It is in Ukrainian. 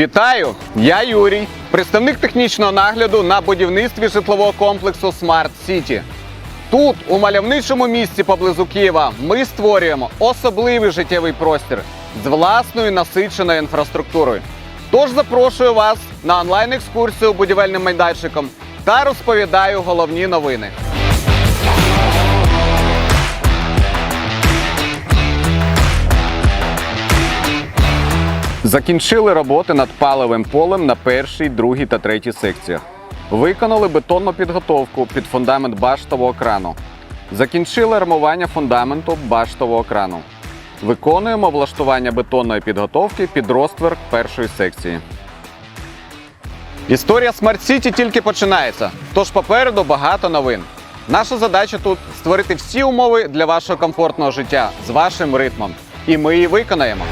Вітаю! Я Юрій, представник технічного нагляду на будівництві житлового комплексу Smart City. Тут, у мальовничому місці поблизу Києва, ми створюємо особливий життєвий простір з власною насиченою інфраструктурою. Тож запрошую вас на онлайн-екскурсію будівельним майданчиком та розповідаю головні новини. Закінчили роботи над паливим полем на першій, другій та третій секціях. Виконали бетонну підготовку під фундамент баштового крану. Закінчили армування фундаменту баштового крану. Виконуємо влаштування бетонної підготовки під розтверк першої секції. Історія Smart City тільки починається, тож попереду багато новин. Наша задача тут створити всі умови для вашого комфортного життя з вашим ритмом. І ми її виконаємо.